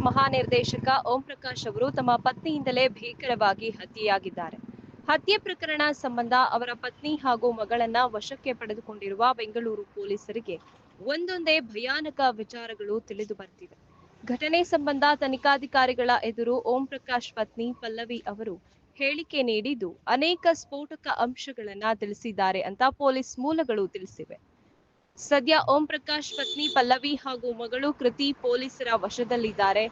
ಮಹಾನಿರ್ದೇಶಕ ಓಂ ಪ್ರಕಾಶ್ ಅವರು ತಮ್ಮ ಪತ್ನಿಯಿಂದಲೇ ಭೀಕರವಾಗಿ ಹತ್ಯೆಯಾಗಿದ್ದಾರೆ. ಹತ್ಯೆ ಪ್ರಕರಣ ಸಂಬಂಧ ಅವರ ಪತ್ನಿ ಹಾಗೂ ಮಗಳನ್ನ ವಶಕ್ಕೆ ಪಡೆದುಕೊಂಡಿರುವ ಬೆಂಗಳೂರು ಪೊಲೀಸರಿಗೆ ಒಂದೊಂದೇ ಭಯಾನಕ ವಿಚಾರಗಳು ತಿಳಿದು ಬರ್ತಿವೆ. ಘಟನೆ ಸಂಬಂಧ ತನಿಖಾಧಿಕಾರಿಗಳ ಎದುರು ಓಂ ಪ್ರಕಾಶ್ ಪತ್ನಿ ಪಲ್ಲವಿ ಅವರು ಹೇಳಿಕೆ ನೀಡಿದ್ದು, ಅನೇಕ ಸ್ಫೋಟಕ ಅಂಶಗಳನ್ನ ತಿಳಿಸಿದ್ದಾರೆ ಅಂತ ಪೊಲೀಸ್ ಮೂಲಗಳು ತಿಳಿಸಿವೆ. ಸದ್ಯ ಓಂ ಪ್ರಕಾಶ್ ಪತ್ನಿ ಪಲ್ಲವಿ ಹಾಗೂ ಮಗಳು ಕೃತಿ ಪೊಲೀಸರ ವಶದಲ್ಲಿದ್ದಾರೆ.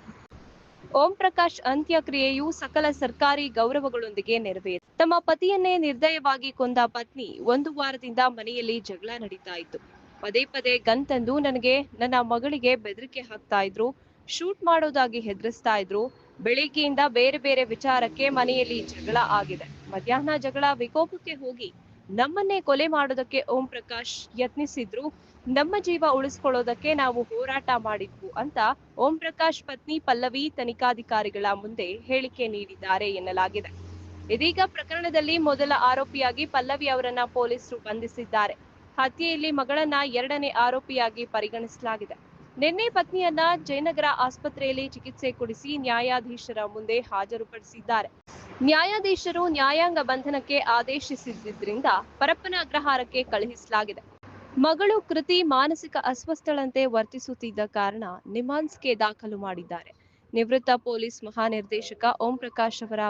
ಓಂ ಪ್ರಕಾಶ್ ಅಂತ್ಯಕ್ರಿಯೆಯು ಸಕಲ ಸರ್ಕಾರಿ ಗೌರವಗಳೊಂದಿಗೆ ನೆರವೇರಿತು ತಮ್ಮ ಪತಿಯನ್ನೇ ನಿರ್ದಯವಾಗಿ ಕೊಂದ ಪತ್ನಿ ಒಂದು ವಾರದಿಂದ ಮನೆಯಲ್ಲಿ ಜಗಳ ನಡೀತಾ ಇತ್ತು. ಪದೇ ಪದೇ ಗನ್ ತಂದು ನನಗೆ, ನನ್ನ ಮಗಳಿಗೆ ಬೆದರಿಕೆ ಹಾಕ್ತಾ ಇದ್ರು, ಶೂಟ್ ಮಾಡೋದಾಗಿ ಹೆದರಿಸ್ತಾ ಇದ್ರು, ಬೆಳಿಗ್ಗೆಯಿಂದ ಬೇರೆ ಬೇರೆ ವಿಚಾರಕ್ಕೆ ಮನೆಯಲ್ಲಿ ಜಗಳ ಆಗಿದೆ. ಮಧ್ಯಾಹ್ನ ಜಗಳ ವಿಕೋಪಕ್ಕೆ ಹೋಗಿ ನಮ್ಮನ್ನೇ ಕೊಲೆ ಮಾಡೋದಕ್ಕೆ ಓಂ ಪ್ರಕಾಶ್ ಯತ್ನಿಸಿದ್ರು. ನಮ್ಮ ಜೀವ ಉಳಿಸ್ಕೊಳ್ಳೋದಕ್ಕೆ ನಾವು ಹೋರಾಟ ಮಾಡಿದ್ವು ಅಂತ ಓಂ ಪ್ರಕಾಶ್ ಪತ್ನಿ ಪಲ್ಲವಿ ತನಿಖಾಧಿಕಾರಿಗಳ ಮುಂದೆ ಹೇಳಿಕೆ ನೀಡಿದ್ದಾರೆ ಎನ್ನಲಾಗಿದೆ. ಇದೀಗ ಪ್ರಕರಣದಲ್ಲಿ ಮೊದಲ ಆರೋಪಿಯಾಗಿ ಪಲ್ಲವಿ ಅವರನ್ನ ಪೊಲೀಸರು ಬಂಧಿಸಿದ್ದಾರೆ. ಹತ್ಯೆಯಲ್ಲಿ ಮಗಳನ್ನ ಎರಡನೇ ಆರೋಪಿಯಾಗಿ ಪರಿಗಣಿಸಲಾಗಿದೆ. ನಿನ್ನೆ ಪತ್ನಿಯನ್ನ ಜಯನಗರ ಆಸ್ಪತ್ರೆಯಲ್ಲಿ ಚಿಕಿತ್ಸೆ ಕೊಡಿಸಿ ನ್ಯಾಯಾಧೀಶರ ಮುಂದೆ ಹಾಜರುಪಡಿಸಿದ್ದಾರೆ. ನ್ಯಾಯಾಧೀಶರು ನ್ಯಾಯಾಂಗ ಬಂಧನಕ್ಕೆ ಆದೇಶಿಸಿದ್ದರಿಂದ ಪರಪ್ಪನ ಅಗ್ರಹಾರಕ್ಕೆ ಕಳುಹಿಸಲಾಗಿದೆ. ಮಗಳು ಕೃತಿ ಮಾನಸಿಕ ಅಸ್ವಸ್ಥಳಂತೆ ವರ್ತಿಸುತ್ತಿದ್ದ ಕಾರಣ ನಿಮಾನ್ಸ್ಗೆ ದಾಖಲು ಮಾಡಿದ್ದಾರೆ. ನಿವೃತ್ತ ಪೊಲೀಸ್ ಮಹಾನಿರ್ದೇಶಕ ಓಂ ಪ್ರಕಾಶ್ ಅವರ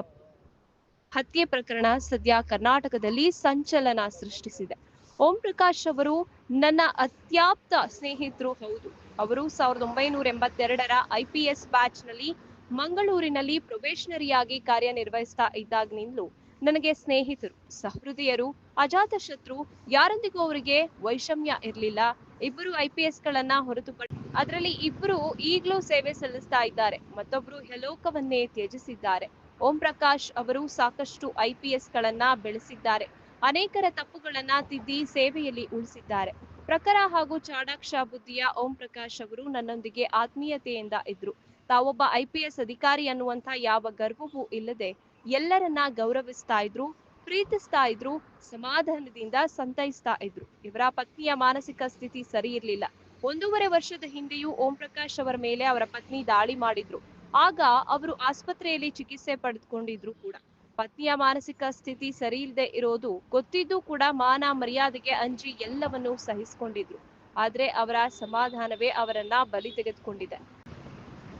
ಹತ್ಯೆ ಪ್ರಕರಣ ಸದ್ಯ ಕರ್ನಾಟಕದಲ್ಲಿ ಸಂಚಲನ ಸೃಷ್ಟಿಸಿದೆ. ಓಂ ಪ್ರಕಾಶ್ ಅವರು ನನ್ನ ಅತ್ಯಾಪ್ತ ಸ್ನೇಹಿತರು ಹೌದು. ಅವರು ಸಾವಿರದ ಒಂಬೈನೂರ ಎಂಬತ್ತೆರಡರ ಐಪಿಎಸ್ ಬ್ಯಾಚ್ನಲ್ಲಿ ಮಂಗಳೂರಿನಲ್ಲಿ ಪ್ರೊಬೇಷನರಿಯಾಗಿ ಕಾರ್ಯನಿರ್ವಹಿಸ್ತಾ ಇದ್ದಾಗಿನಿಂದಲೂ ನನಗೆ ಸ್ನೇಹಿತರು, ಸಹೃದಯರು, ಅಜಾತ ಶತ್ರು ಯಾರೊಂದಿಗೂ ಅವರಿಗೆ ವೈಷಮ್ಯ ಇರಲಿಲ್ಲ. ಇಬ್ಬರು ಐ ಪಿ ಎಸ್ ಗಳನ್ನ ಹೊರತುಪಡಿಸಿ ಅದರಲ್ಲಿ ಇಬ್ಬರು ಈಗಲೂ ಸೇವೆ ಸಲ್ಲಿಸ್ತಾ ಇದ್ದಾರೆ. ಮತ್ತೊಬ್ಬರು ಯಲೋಕವನ್ನೇ ತ್ಯಜಿಸಿದ್ದಾರೆ. ಓಂ ಪ್ರಕಾಶ್ ಅವರು ಸಾಕಷ್ಟು ಐ ಪಿ ಎಸ್ಗಳನ್ನ ಬೆಳೆಸಿದ್ದಾರೆ. ಅನೇಕರ ತಪ್ಪುಗಳನ್ನ ತಿದ್ದಿ ಸೇವೆಯಲ್ಲಿ ಉಳಿಸಿದ್ದಾರೆ. ಪ್ರಖರ ಹಾಗೂ ಚಾಣಾಕ್ಷ ಬುದ್ಧಿಯ ಓಂ ಪ್ರಕಾಶ್ ಅವರು ನನ್ನೊಂದಿಗೆ ಆತ್ಮೀಯತೆಯಿಂದ ಇದ್ರು. ತಾವೊಬ್ಬ ಐ ಪಿ ಎಸ್ ಅಧಿಕಾರಿ ಅನ್ನುವಂಥ ಯಾವ ಗರ್ವವೂ ಇಲ್ಲದೆ ಎಲ್ಲರನ್ನ ಗೌರವಿಸ್ತಾ ಇದ್ರು, ಪ್ರೀತಿಸ್ತಾ ಇದ್ರು, ಸಮಾಧಾನದಿಂದ ಸಂತೈಸ್ತಾ ಇದ್ರು. ಇವರ ಪತ್ನಿಯ ಮಾನಸಿಕ ಸ್ಥಿತಿ ಸರಿ ಇರ್ಲಿಲ್ಲ. ಒಂದೂವರೆ ವರ್ಷದ ಹಿಂದೆಯೂ ಓಂ ಪ್ರಕಾಶ್ ಅವರ ಮೇಲೆ ಅವರ ಪತ್ನಿ ದಾಳಿ ಮಾಡಿದ್ರು. ಆಗ ಅವರು ಆಸ್ಪತ್ರೆಯಲ್ಲಿ ಚಿಕಿತ್ಸೆ ಪಡೆದುಕೊಂಡಿದ್ರು ಕೂಡ. ಪತ್ನಿಯ ಮಾನಸಿಕ ಸ್ಥಿತಿ ಸರಿ ಇಲ್ಲದೆ ಇರೋದು ಗೊತ್ತಿದ್ದು ಕೂಡ ಮಾನ ಮರ್ಯಾದೆಗೆ ಅಂಜಿ ಎಲ್ಲವನ್ನೂ ಸಹಿಸಿಕೊಂಡಿದ್ರು. ಆದ್ರೆ ಅವರ ಸಮಾಧಾನವೇ ಅವರನ್ನ ಬಲಿ ತೆಗೆದುಕೊಂಡಿದೆ.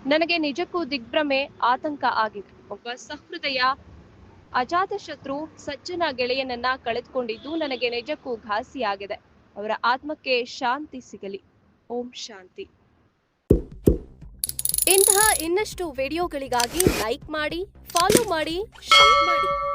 ನನಗೆ ನಿಜಕ್ಕೂ ದಿಗ್ಭ್ರಮೆ, ಆತಂಕ ಆಗಿದೆ. ಒಬ್ಬ ಸಹೃದಯ, ಅಜಾತ ಶತ್ರು, ಸಜ್ಜನ ಗೆಳೆಯನನ್ನ ಕಳೆದುಕೊಂಡಿದ್ದು ನನಗೆ ನಿಜಕ್ಕೂ ಘಾಸಿಯಾಗಿದೆ. ಅವರ ಆತ್ಮಕ್ಕೆ ಶಾಂತಿ ಸಿಗಲಿ. ಓಂ ಶಾಂತಿ. ಇಂತಹ ಇನ್ನಷ್ಟು ವಿಡಿಯೋಗಳಿಗಾಗಿ ಲೈಕ್ ಮಾಡಿ, ಫಾಲೋ ಮಾಡಿ, ಶೇರ್ ಮಾಡಿ.